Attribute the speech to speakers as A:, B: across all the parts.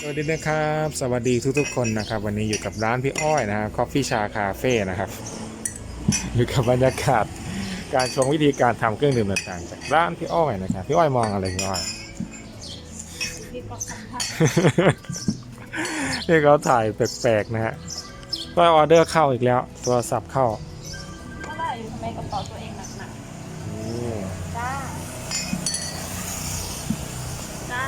A: สวัสดีนะครับ สวัสดีทุกๆ คนนะครับ วันนี้อยู่กับร้านพี่อ้อยนะฮะคอฟฟี่ชาคาเฟ่นะครับ อยู่กับบรรยากาศการชมวิธีการทำเครื่องดื่มต่างๆจากร้านพี่อ้อยนะครับพี่อ้อยมองอะไรพี่อ้อย
B: มีความสัมพันธ์
A: นี่เขาถ่ายแปลกๆนะฮะก็ออเดอร์เข้าอีกแล้วโทรศัพท์เข้า
B: เท่าไหร่ทำไมกระเป๋าตัวเองหนัก
A: อืม
B: ๆจ้าจ้า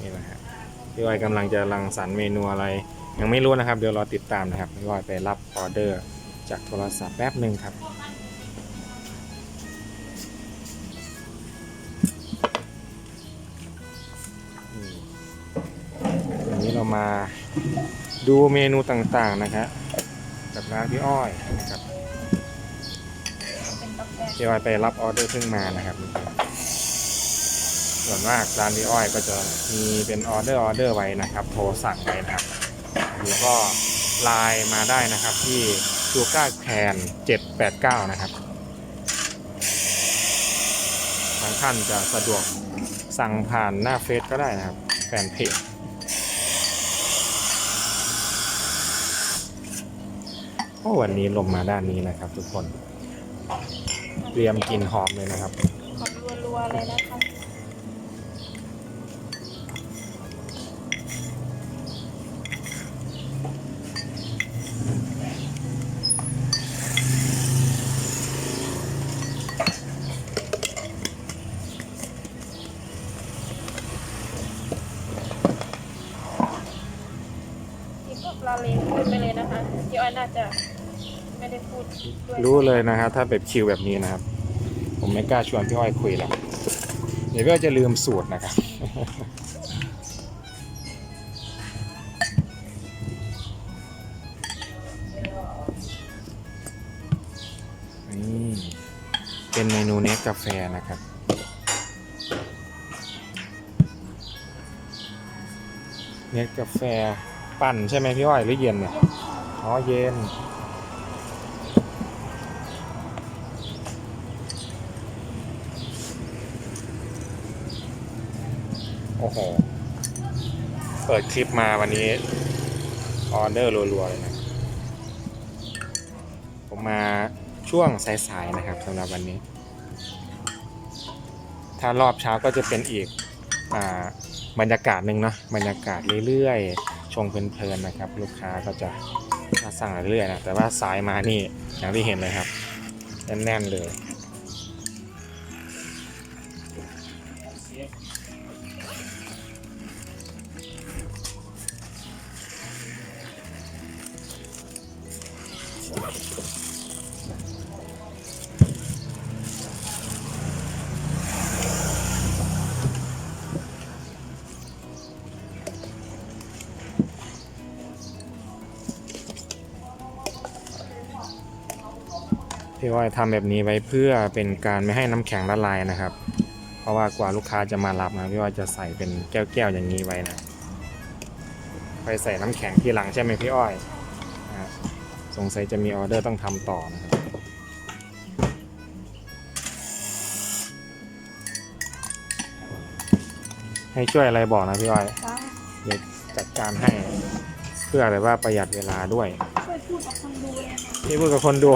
A: นี่นะฮะ พี่อ้อยกำลังจะรังสรรค์เมนูอะไร ยังไม่รู้นะครับ เดี๋ยวรอติดตามนะครับพี่อ้อยไปรับออเดอร์จากโทรศัพท์แป๊บหนึ่งครับวันนี้เรามาดูเมนูต่างๆนะครับจากร้านพี่อ้อยนะครับ
B: เป็นกาแฟ
A: พี่อ้อยไปรับออเดอร์เพิ่งมานะครับ ส่วนมากร้านพี่อ้อยก็จะมีเป็นออเดอร์ออเดอร์ไว้นะครับ โทรสั่งไว้นะครับหรือก็ไลน์มาได้นะครับที่ชูก้าแคน789 นะครับบางท่านจะสะดวกสั่งผ่านหน้าเฟซก็ได้นะครับ แฟนเพจโอ้วันนี้ลมมาด้านนี้นะครับทุกคน เตรียมกินหอมเลยนะครับ
B: ขอบรัวๆเลยนะคะ ที่ก็ลาเลงพูดไปเลยี่อ้อยน่าจะไม่ได้พูดด้วย
A: รู้เลยนะครับ ถ้าแบบคิวแบบนี้นะครับ ผมไม่กล้าชวนพี่อ้อยคุยหรอกเดี๋ยวพี่อ้อยจะลืมสูตรนะครับนี่เป็นเมนูเนสกาแฟนะครับเนสกาแฟปั่นใช่ไหมพี่อ้อยหรือเย็นเนี่ย อ๋อเย็น โอ้โห เปิดคลิปมาวันนี้ ออเดอร์รัวๆเลยนะ ผมมาช่วงสายๆนะครับสำหรับวันนี้ ถ้ารอบเช้าก็จะเป็นอีกอบรรยากาศหนึ่งเนาะบรรยากาศเรื่อยๆ ชงเพลินๆนะครับ ลูกค้าก็จะ สั่งเรื่อยๆนะแต่ว่าสายมานี่อย่างที่เห็นเลยครับแน่นๆเลย พี่ว่าทำแบบนี้ไว้เพื่อเป็นการไม่ให้น้ำแข็งละลายนะครับ เพราะว่ากว่าลูกค้าจะมารับนะพี่ว่าจะใส่เป็นแก้วๆอย่างนี้ไว้นะไปใส่น้ำแข็งทีหลังใช่ไหมพี่อ้อยอ่าสงสัยจะมีออเดอร์ต้องทำต่อนะครับให้ช่วยอะไรบอกนะพี่อ้อย
B: จ้า
A: เดี๋ยวจัดการให้เพื่อแบบว่าประหยัดเวลาด้วย
B: ช่วยพูดกับคนดูเลยนะ
A: นี่พูดกับคนดู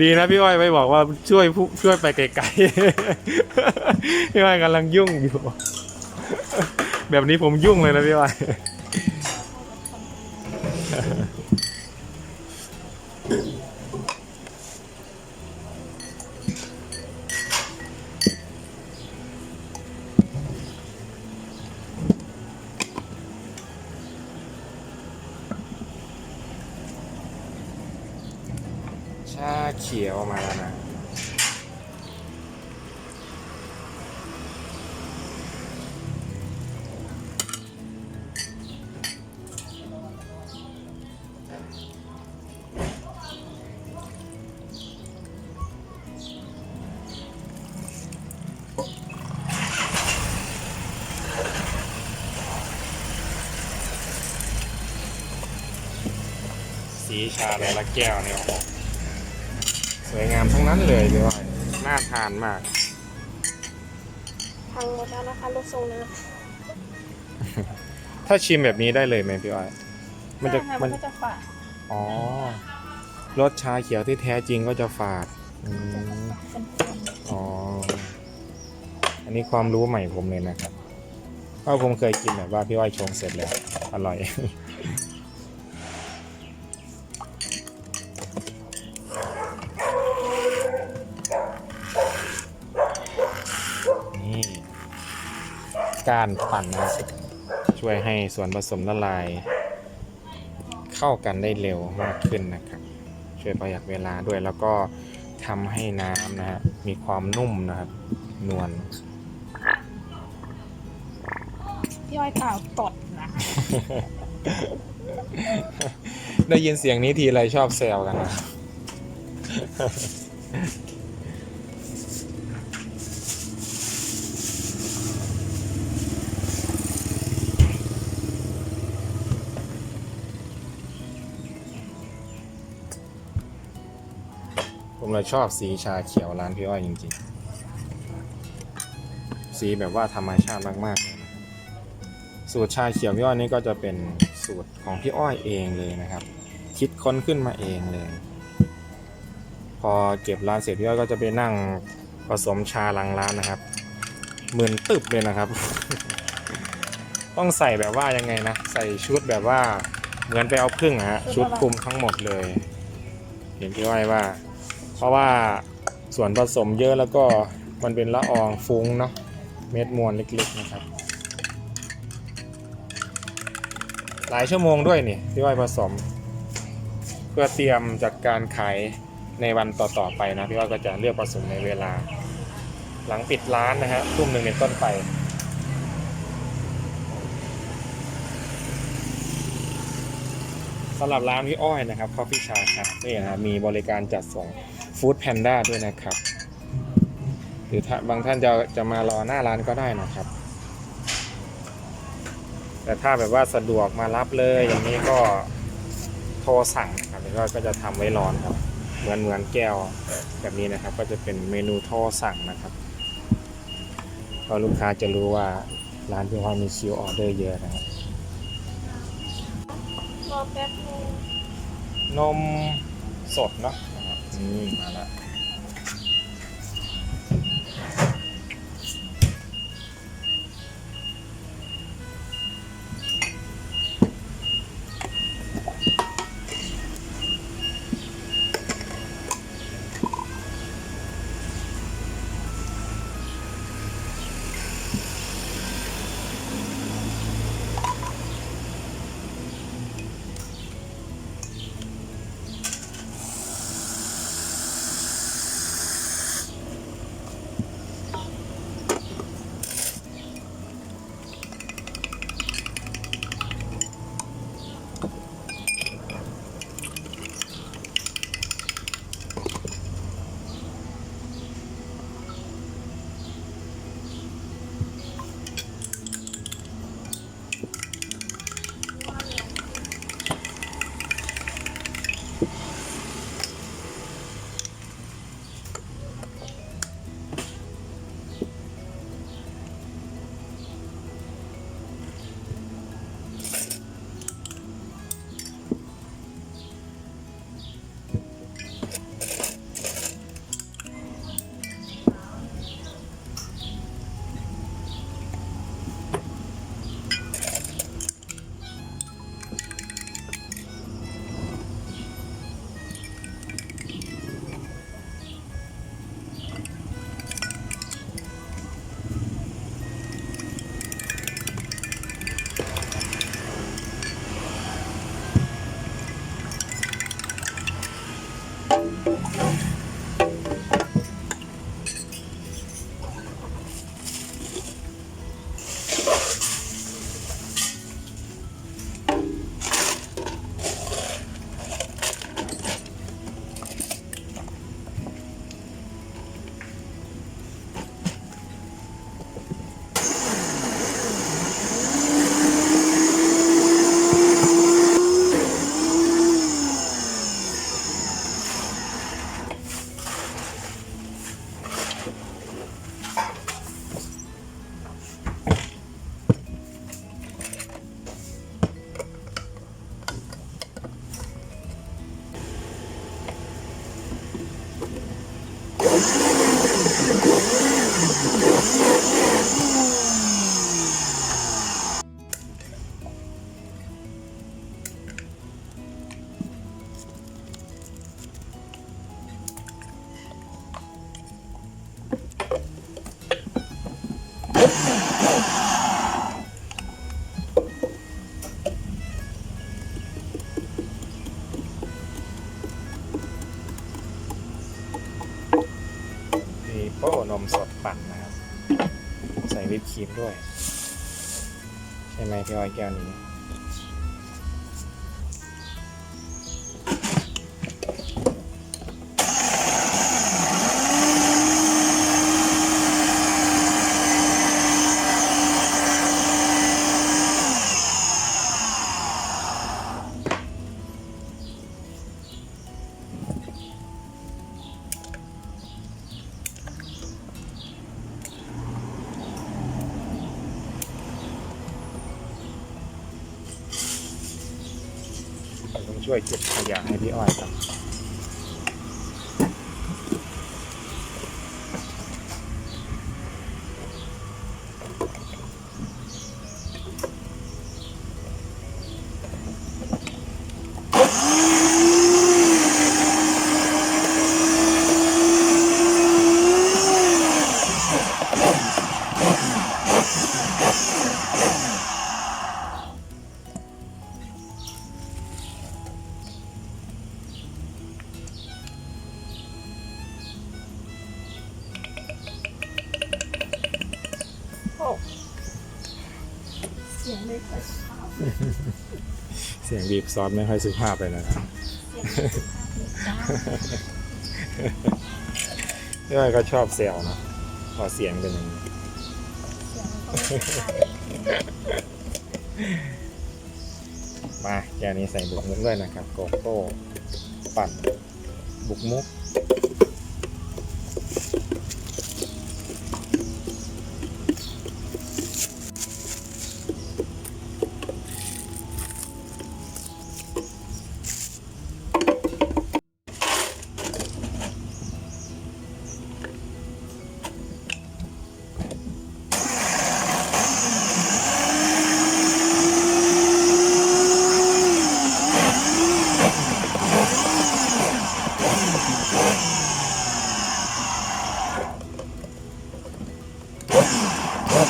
A: ดีนะพี่อ้อยไปบอกว่าช่วยช่วยไปไกลๆพี่อ้อยกำลังยุ่งอยู่ แบบนี้ผมยุ่งเลยนะพี่อ้อย สีชาในละแก้วเนี่ยโอ้โหสวยงามทั้งนั้นเลยพี่อ้อยน่าทานมาก
B: พังหมดแล้วนะคะรถทรงน้
A: ถ้าชิมแบบนี้ได้เลยไหมพี่อ้อยำมันจะ
B: ใช่ค่
A: มัน
B: ก็จะฝาด
A: อ๋อรสชาเขียวที่แท้จริงก็จะฝาดอืม
B: เป็นพวง
A: อ๋ออันนี้ความรู้ใหม่ผมเลยนะครับเพราะผมเคยกินแบบว่าพี่อ้อยชงเสร็จแล้วอร่อย การปั่นนะครับช่วยให้ส่วนผสมละลาย เข้ากันได้เร็วมากขึ้นนะครับ ช่วยประหยัดเวลาด้วยแล้วก็ทำให้น้ำนะฮะมีความนุ่มนะครับนวล
B: พี่อ้อยเปล่าตดนะ
A: ได้ยินเสียงนี้ทีไรชอบแซวกันนะ เลยชอบสีชาเขียวร้านพี่อ้อยจริงๆ สีแบบว่าธรรมชาติมากๆเลยนะสูตรชาเขียวพี่อ้อยนี่ก็จะเป็นสูตรของพี่อ้อยเองเลยนะครับ คิดค้นขึ้นมาเองเลย พอเก็บร้านเสร็จพี่อ้อยก็จะไปนั่งผสมชาหลังร้านนะครับเหมื่นตึบเลยนะครับ ต้องใส่แบบว่ายังไงนะ ใส่ชุดแบบว่าเหมือนไปเอาพึ่งอะฮะชุดคลุมทั้งหมดเลย เห็นพี่อ้อยว่า ราะว่าส่วนผสมเยอะแล้วก็มันเป็นละอองฟุ้งเนาะเม็ดมวลเล็กๆนะครับ หลายชั่วโมงด้วยนี่พี่อ้อยผสม เพื่อเตรียมจัดการขายในวันต่อๆไปนะพี่อ้อยก็จะเลือกผสมในเวลา หลังปิดร้านนะฮะทุ่มหนึ่งเป็นต้นไปสำหรับร้านพี่อ้อยนะครับ Coffee Chai Cafe นะมีบริการจัดส่ง Food Panda ด้วยนะครับ หรือถ้าบางท่านจะจะมารอหน้าร้านก็ได้นะครับ แต่ถ้าแบบว่าสะดวกมารับเลยอย่างนี้ก็โทรสั่งนะครับแล้วก็ก็จะทำไว้รอนครับ เหมือนเหมือนแก้วแบบนี้นะครับ ก็จะเป็นเมนูโทรสั่งนะครับก็ลูกค้าจะรู้ว่าร้านพี่อ้อยมีคิวออเดอร์เยอะนะครับ
B: รอแป๊บนึง
A: นมสดเนาะ นะครับนี่มาแล้ว ครีมด้วย ใช่ไหมพี่อ้อยแก้วนี้ ช่วยเก็บขยะให้พี่อ้อยครับ ซอสไม่ค่อยสุภาพเลยนะครับ
B: เสียงไม่สุภาพเลยจ้า
A: พี่อ้อยก็ชอบเซลนะพอเสียงเป็นอย่างนี้
B: เสียงมันก็ไม่สุภาพ
A: มาแกวนี้ใส่บุกมุกด้วยนะครับ โกโก้ปั่นบุกมุก แ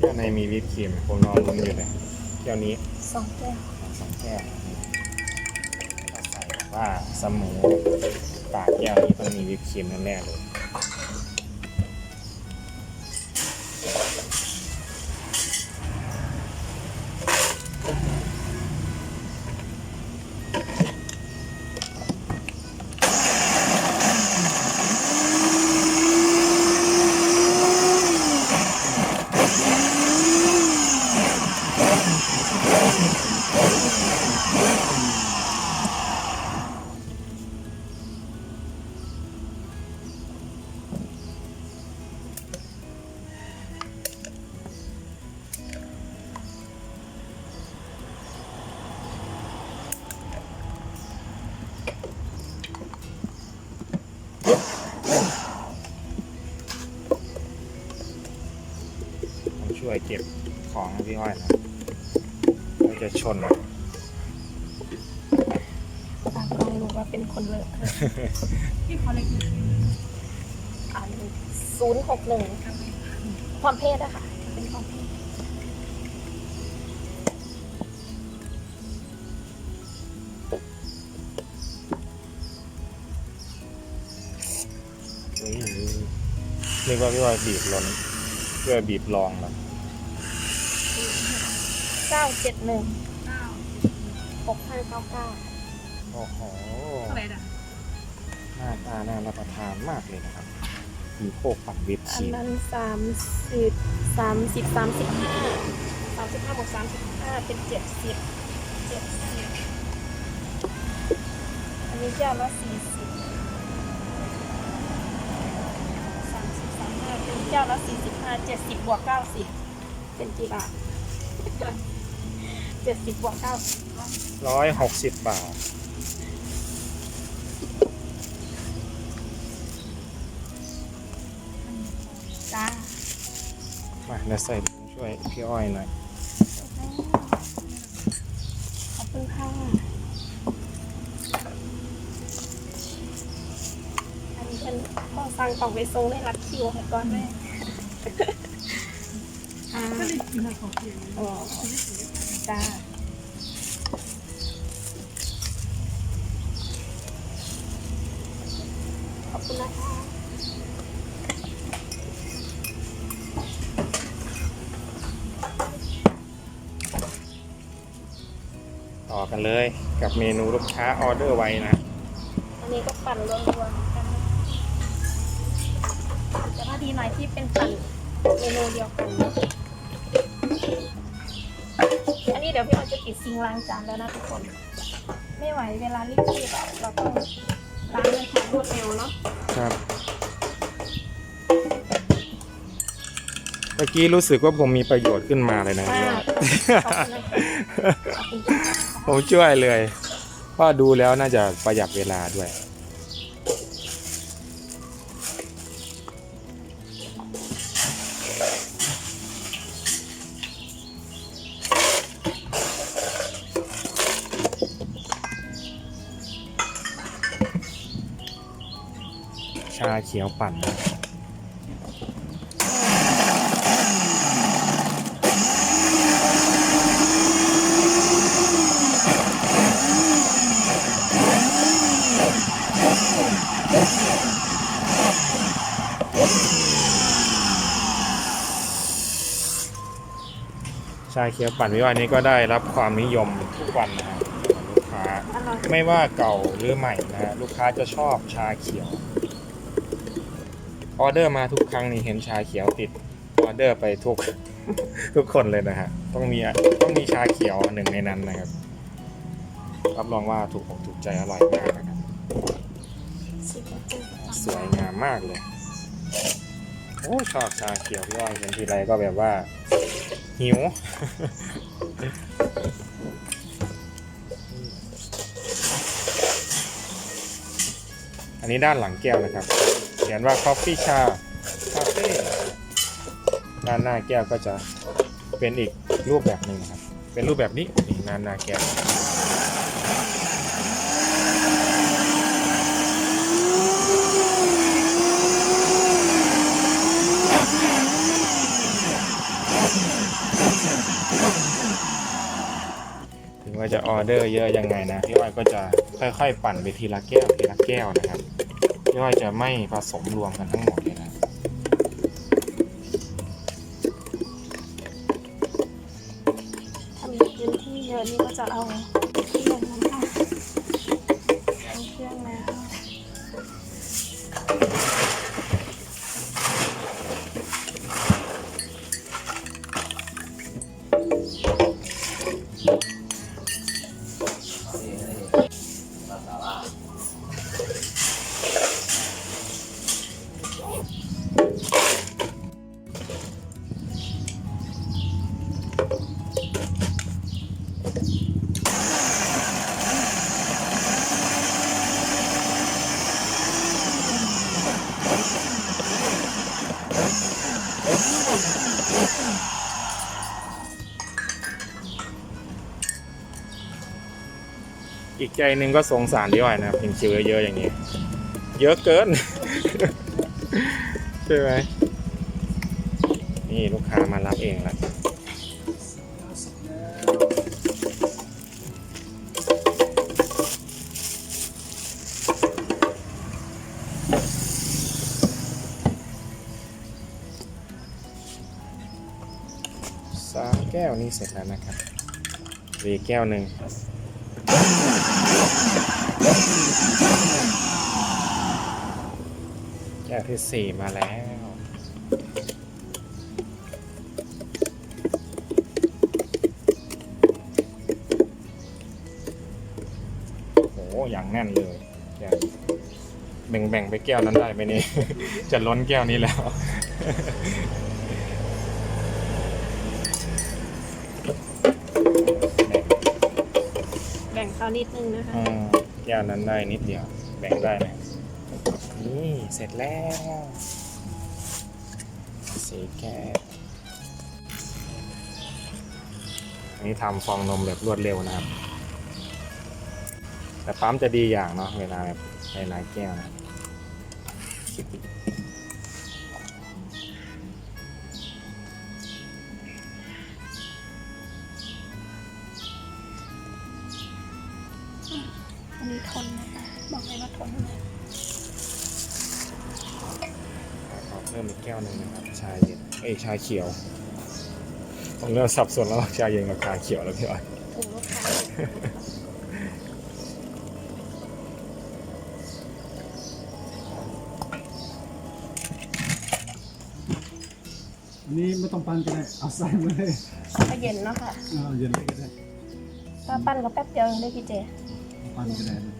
A: ก้วในมีวิปครีมผมนอนลุ้นอยู่เลยแก้วนี้
B: สองแก้ว
A: สองแก้วก็ใส่ว่าเสมอปากแก้วนี้ต้องมีวิปครีมแน่ๆเลย วยเก็บของพี่อ้อยนะเราจะชน
B: ตามกล้องรู้ว่าเป็นคนเลอะที่ขาเล็กอ่านศูนย์หกหนึ่งความเพศอะค่ะ เป็นความเพศ
A: อุ้ยนึกว่าพี่อ้อยบีบล้นพี่อบีบลองนะ
B: เก้าเจ็ดหนึ่งหกห้าเก้าเก้า
A: โอ้โห
C: อะไรนะ
A: หน้าตาน่ารับประทานมากเลยนะครับมีโคกปั่นวิปค
B: อัน
A: รีม
B: นั้นสามสิบสามสิบสามสิบห้าสามสิบห้าบวกสามสิบห้าเป็นเจ็ดสิบเจ็ดสิบอันนี้แก้วละสี่สิบสามสิบสามห้าเป็นแก้วละสี่สิบห้าเจ็ดสิบบวกเก้าสิบเป็นกี่บาท เจ็ดสิบบวกเก้าสิบ
A: ร้อยหกสิบบาท
B: จ้า
A: มาเดี๋ยวใส่ถุงช่วยพี่อ้อยหน่อย
B: ขอบคุณค่ะอันนี้เป็นข้อสั่งของไปทรงได้รับคิวให้ก่อนแม่ อ่า
C: ก็เลยกินของเพียง
B: อ๋อ จ้าขอบคุณนะคะ
A: ต่อกันเลยกับเมนูลูกค้าออเดอร์ไว้นะ
B: อันนี้ก็ปั่นรวมๆกันจะถ้าดีหน่อยที่เป็นปั่นเมนูเดียวกัน เดี๋ยวพี่ออยจะปิดซิงค์ล้างจานแล้วนะทุกคน ไม่ไหวเวลารีบๆอะเราต้องล้างด้วยความรวดเร็วเนาะ
A: ครับเมื่อกี้รู้สึกว่าผมมีประโยชน์ขึ้นมาเลยนะ
B: มาก
A: พี่ว่า
B: ขอบคุณนะคะขอบคุณค่ะ
A: ผมช่วยเลยเพราะดูแล้วน่าจะประหยัดเวลาด้วยาเขียวปั่นชาเขียวปั่นวิวานี้ก็ได้รับความนิยมทุกวันนะครับของลูกค้าไม่ว่าเก่าหรือใหม่นะฮะลูกค้าจะชอบชาเขียว ออเดอร์มาทุกครั้งนี่เห็นชาเขียวติดออเดอร์ไปทุก ทุกคนเลยนะฮะต้องมีต้องมีชาเขียวหนึ่งในนั้นนะครับ รับรองว่าถูกอกถูกใจอร่อยมากนะครับสวยงามมากเลยโอ้ชอบชาเขียวพี่อ้อยเห็นทีไรก็แบบว่า หิวอันนี้ด้านหลังแก้วนะครับ เขียนว่า Coffee ชา Cafe ด้านหน้าแก้วก็จะเป็นอีกรูปแบบหนึ่งครับ เป็นรูปแบบนี้นี่ด้านหน้าแก้วถึงว่าจะออเดอร์เยอะยังไงนะพี่อ้อยก็จะค่อยๆ ปั่นไปทีละแก้วทีละแก้วนะครับ ย่อยจะไม่ผสมรวมกันทั้งหมดเลยนะ
B: ถ้ามีพื้นที่เยอะนี่ก็จะเอา
A: ใจหนึ่งก็สงสารพี่อ้อยนะครับเห็นคิวเยอะๆอย่างนี้ เยอะเกิน ใช่ไหมนี่ลูกค้ามารับเองล้วสามแก้วนี่เสร็จแล้วนะครับเหลืออกแก้วหนึ่ง แก้วที่สี่มาแล้ว โอ้อย่างแน่นเลยแก้วแบ่งแบ่งไปแก้วนั้นได้ไหมนี่ จะล้นแก้วนี้แล้ว แบ่ง
B: แบ่งเขานิดนึงนะคะ
A: อืม แก้วนั้นได้นิดเดียว แบ่งได้นะนี่เสร็จแล้ว สีแก้วอันนี้ทำฟองนมแบบรวดเร็วนะครับ แต่ปั๊มจะดีอย่างเนาะเวลาแบบหลายๆแก้วนะ
B: เย็น
A: เอ้ยชาเขียวผมเริ่มสับสนแล้วว่าชาเย็นกับชาเขียวแล้วพี่อ้อย
B: ถึงลูกค้า
C: อันนี้ไม่ต้องปั้นก็ได้เอาใส่มาเลย
B: ก็เย็นเนาะค่ะ
C: เอาเย็นเลยก็ได้
B: ถ้าปั้นก็แป๊บเดียวเองได้พี่เจ
C: ปั้นก็ได้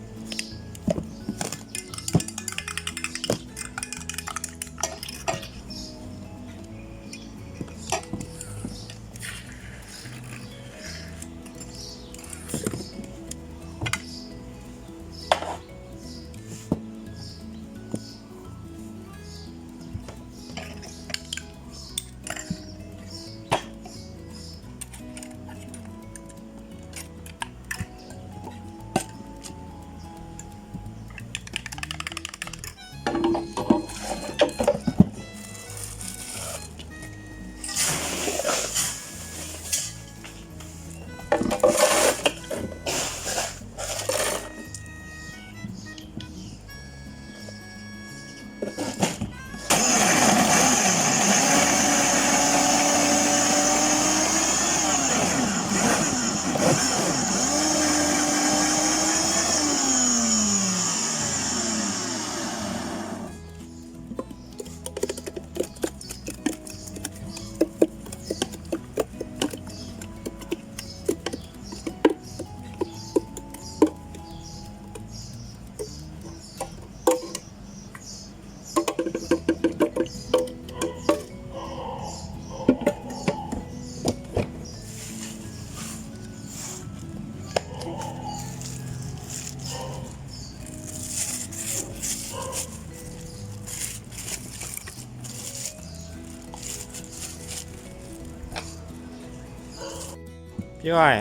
A: พี่อ้อย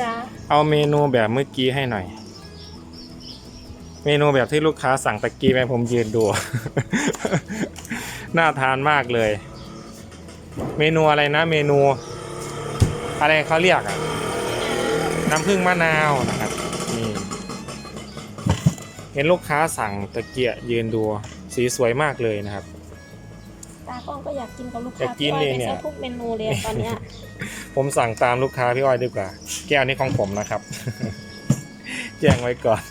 B: จ้า
A: เอาเมนูแบบเมื่อกี้ให้หน่อย เมนูแบบที่ลูกค้าสั่งตะกี้ไปผมยืนดู น่าทานมากเลย เมนูอะไรนะ เมนู อะไรเขาเรียกอะน้ำผึ้งมะนาวนะครับนี่เห็นลูกค้าสั่งตะเกียยืนดูสีสวยมากเลยนะครับ
B: ตากล้องก็อยากกินกับลูก
A: อยา
B: ค้าก
A: กิน
B: พี่อ้อย
A: เลย
B: ไป
A: เนี่ย
B: ซะทุกเมนูเลยตอนเนี้ย
A: ผมสั่งตามลูกค้าพี่อ้อยดีกว่า แก้วนี้ของผมนะครับ แจ้งไว้ก่อน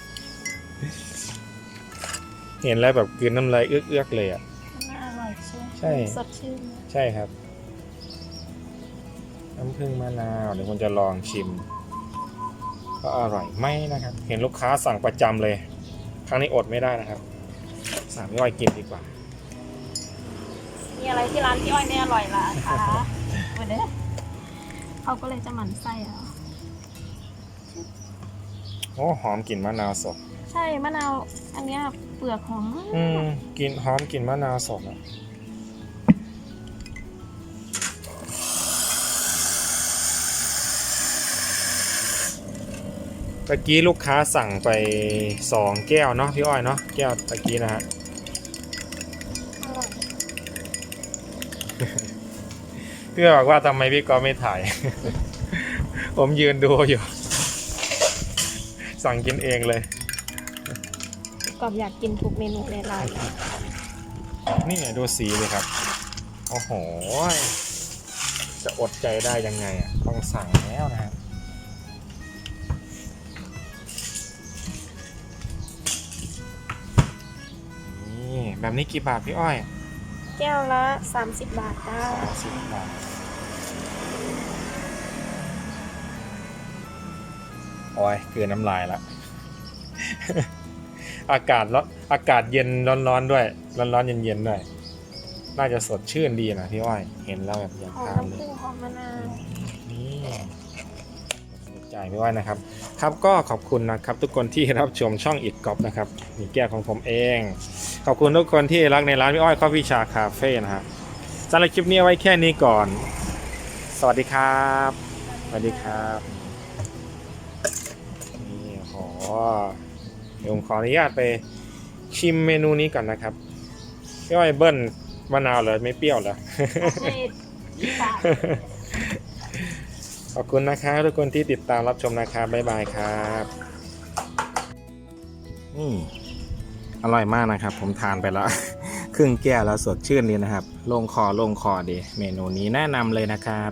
A: เห็นแล้วแบบกลืนน้ำลายเอื้อกๆเลยอะ
B: น่าอร่อยใช่ไหม
A: ใช่
B: สดชื่น
A: ใช่ครับ น้ำผึ้งมะนาว เดี๋ยวผมจะลองชิม ก็อร่อยไหมนะครับ เห็นลูกค้าสั่งประจำเลย ครั้งนี้อดไม่ได้นะครับ สั่งพี่อ้อยกินดีกว่า
B: มีอะไรที่ร้านพี่อ้อยเนี่ยอร่อยล่ะคะวันนี้ เขาก็เลยจะหมั่นไส้อะ
A: โอ้หอมกลิ่นมะนาวสด
B: ใช่มะนาว อันเนี้ยเปลือกของ
A: อืมกลิ่นหอมกลิ่นมะนาวสดอะตะกี้ลูกค้าสั่งไปสองแก้วเนาะพี่อ้อยเนาะแก้วตะกี้นะฮะ
B: อร่อย
A: เพื่อบอกว่าทำไมพี่กอฟไม่ถ่าย ผมยืนดูอยู่ สั่งกินเองเลย
B: กรอบอยากกินทุกเมนูในร้านเลย
A: นี่ไงดูสีเลยครับ โอ้โห จะอดใจได้ยังไงอะ ต้องสั่งแล้วนะครับนี่แบบนี้กี่บาทพี่อ้อย
B: แก้วละ 30 บาทจ้า
A: สิบบาท อ้ยเกินน้ำลายละ อากาศร้อนอากาศเย็นร้อนๆด้วย ร้อนๆเย็นๆด้วยน่าจะสดชื่นดีนะพี่อ้อย เห็นแล้วแบบอยาก
B: หอม
A: ทานเล
B: น้ำผึ้
A: ย
B: งหอมมะนาว
A: นี่ใจพี่อ้อยนะครับ ครับก็ขอบคุณนะครับ ทุกคนที่รับชมช่องอิดกอบนะครับมีแก้วของผมเอง ขอบคุณทุกคนที่รักในร้านพี่อ้อยข้อวิชาคาเฟ่นะฮะสำหรับคลิปนี้เอาไว้แค่นี้ก่อน สวัสดีครับ สวัสดีครับนี่โห เดี๋ยวผมขออนุญาตไปชิมเมนูนี้ก่อนนะครับพี่อ้อยเบิ้ลมะนาวเหรอไม่เปรี้ยวเหรอ
B: ให้ยี่บาท
A: ขอบคุณนะครับทุกคนที่ติดตามรับชมนะครับ บ๊ายบายครับนี่อร่อยมากนะครับ ผมทานไปแล้ว ครึ่งแก้วแล้วสดชื่นดีนะครับ ลงคอลงคอดี เมนูนี้แนะนำเลยนะครับ